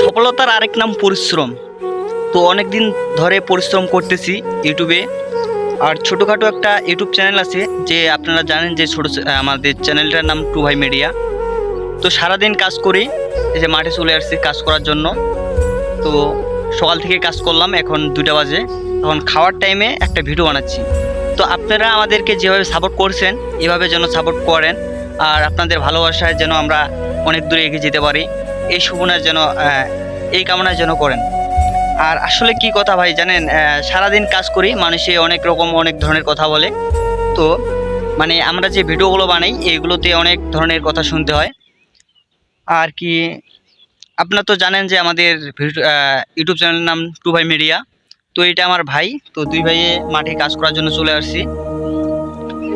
সফলতার আরেক নাম পরিশ্রম। তো অনেক দিন ধরে পরিশ্রম করতেছি ইউটিউবে। আর ছোটোখাটো একটা ইউটিউব চ্যানেল আছে যে আপনারা জানেন যে ছোটো আমাদের চ্যানেলটার নাম টু ভাই মিডিয়া। তো সারাদিন কাজ করি, এই যে মাঠে চলে আসছি কাজ করার জন্য। তো সকাল থেকে কাজ করলাম, এখন দুটা বাজে। এখন খাওয়ার টাইমে একটা ভিডিও বানাচ্ছি। তো আপনারা আমাদেরকে যেভাবে সাপোর্ট করছেন, এভাবে যেন সাপোর্ট করেন। আর আপনাদের ভালোবাসায় যেন আমরা অনেক দূরে এগিয়ে যেতে পারি। এই সুবনা যেন এই কামনা যেন করেন। আর আসলে কি কথা ভাই, জানেন সারাদিন কাজ করি, মানুষে অনেক রকম অনেক ধরনের কথা বলে। তো মানে আমরা যে ভিডিওগুলো বানাই এইগুলোতে অনেক ধরনের কথা শুনতে হয়। আর কি, আপনারা তো জানেন যে আমাদের ইউটিউব চ্যানেলের নাম টু ভাই মিডিয়া। তো এটা আমার ভাই, তো দুই ভাইয়ে মাঠে কাজ করার জন্য চলে আসছি।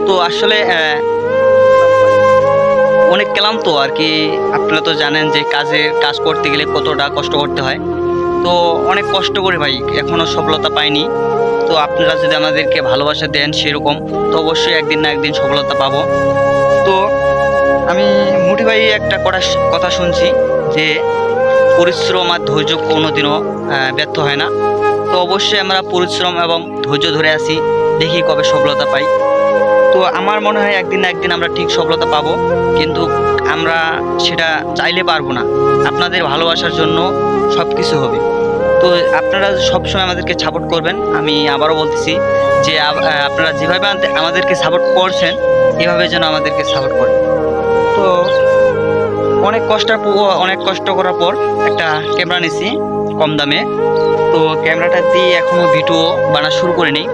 তো আসলে অনেক ক্লান্ত আর কি। আপনারা তো জানেন যে কাজে, কাজ করতে গেলে কতটা কষ্ট করতে হয়। তো অনেক কষ্ট করে ভাই এখনও সফলতা পাইনি। তো আপনারা যদি আমাদেরকে ভালোবাসা দেন সেরকম, তো অবশ্যই একদিন না একদিন সফলতা পাবো। তো আমি মুঠি ভাই একটা কথা কথা শুনছি যে পরিশ্রম আর ধৈর্য কোনোদিনও ব্যর্থ হয় না। তো অবশ্যই আমরা পরিশ্রম এবং ধৈর্য ধরে আসি দেখি কবে সফলতা পাই। তো আমার মনে হয় একদিন না একদিন আমরা ঠিক সফলতা পাবো, কিন্তু আমরা সেটা চাইলে পারব না। আপনাদের ভালোবাসার জন্য সব কিছু হবে। তো আপনারা সবসময় আমাদেরকে সাপোর্ট করবেন। আমি আবারও বলতেছি যে আপনারা যেভাবে আমাদের- আমাদেরকে সাপোর্ট করছেন, এভাবে যেন আমাদেরকে সাপোর্ট করেন। তো অনেক কষ্টের পর- অনেক কষ্ট করার পর একটা ক্যামেরা নিছি কম দামে। তো ক্যামেরাটা দিয়ে এখনও ভিডিও বানা শুরু করে করিনি।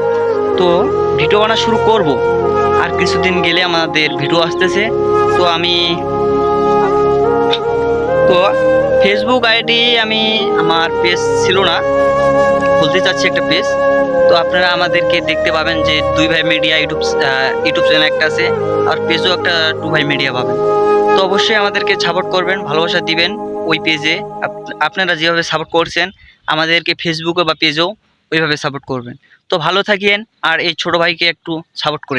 তো ভিডিও বানা শুরু করব। আর কিছুদিন গেলে আমাদের ভিডিও আসতেছে। তো আমি তো ফেসবুক আইডি আমি আমার পেজ ছিল না। খুলতে চাচ্ছি একটা পেজ তো আপনারা আমাদেরকে দেখতে পাবেন যে দুই ভাই মিডিয়া ইউটিউব ইউটিউব চ্যানেল একটা আছে, আর পেজও একটা টু ভাই মিডিয়া পাবেন। তো অবশ্যই আমাদেরকে সাপোর্ট করবেন, ভালোবাসা দিবেন ওই পেজে আপ- আপনারা যেভাবে সাপোর্ট করছেন, আমাদেরকে ফেসবুকে বা পেজেও ওইভাবে সাপোর্ট করবেন। তো ভালো থাকিয়েন আর এই ছোটো ভাইকে একটু সাপোর্ট করে